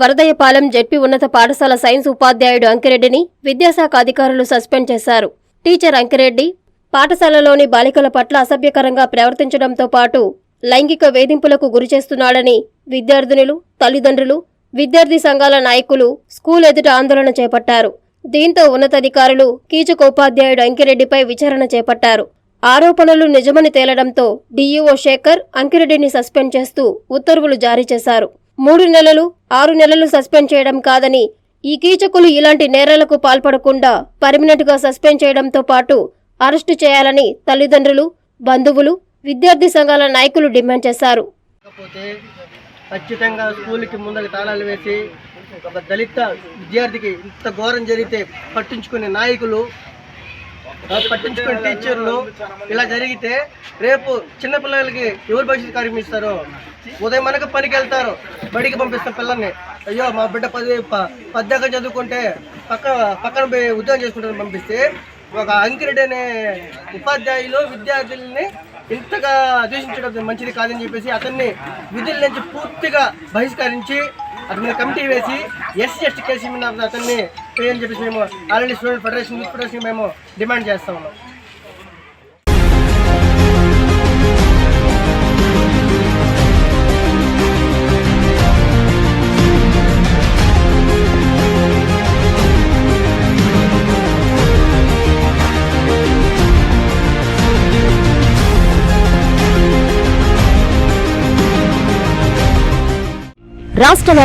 Varadaiahpalem ZP ఉన్నత పాఠశాల science ఉపాధ్యాయుడు అంకిరెడ్డిని విద్యాశాఖ అధికారులు సస్పెండ్ చేశారు. టీచర్ అంకిరెడ్డి పాఠశాలలోని బాలికల పట్ల అసభ్యకరంగా ప్రవర్తించడంతో పాటు లైంగిక వేధింపులకు గురిచేస్తున్నాడని విద్యార్థినులు తల్లిదండ్రులు విద్యార్థి సంఘాల నాయకులు స్కూల్ ఎదుట ఆందోళన చేపట్టారు. దీంతో ఉన్నతాధికారులు కీచకోపాధ్యాయుడు అంకిరెడ్డిపై విచారణ చేపట్టారు. ఆరోపణలు నిజమని తేలడంతో డీఈఓ శేఖర్ అంకిరెడ్డిని సస్పెండ్ చేస్తూ ఉత్తర్వులు జారీ చేశారు. మూడు నెలలు ఆరు నెలలు సస్పెండ్ చేయడం కాదని ఈ కీచకులు ఇలాంటి నేరాలకు పాల్పడకుండా పర్మినెంట్గా సస్పెండ్ చేయడంతో పాటు అరెస్టు చేయాలని తల్లిదండ్రులు బంధువులు విద్యార్థి సంఘాల నాయకులు డిమాండ్ చేశారు. ఖచ్చితంగా స్కూల్కి ముందర తాళాలు వేసి ఒక దళిత విద్యార్థికి ఇంత ఘోరం జరిగితే పట్టించుకునే నాయకులు పట్టించుకునే టీచర్లు ఇలా జరిగితే రేపు చిన్నపిల్లలకి ఎవరు భవిష్యత్తు కార్యక్రమిస్తారు ఉదయం మనకు పనికి వెళ్తారు బడికి పంపిస్తారు పిల్లల్ని. అయ్యో మా బిడ్డ పది ప- చదువుకుంటే పక్క పక్కన పోయి ఉద్యోగం చేసుకుంటారు పంపిస్తే ఒక అంకిరెడ్డి అనే ఉపాధ్యాయులు విద్యార్థుల్ని ఇంతగా దూషించడం మంచిది కాదని చెప్పేసి అతన్ని విధుల నుంచి పూర్తిగా బహిష్కరించి అతని మీద కమిటీ వేసి ఎస్సీ ఎస్టీ కేసీ మీద అతన్ని పేయని చెప్పేసి మేము already student federation youth federation మేము డిమాండ్ చేస్తా ఉన్నాం. రాష్ట్ర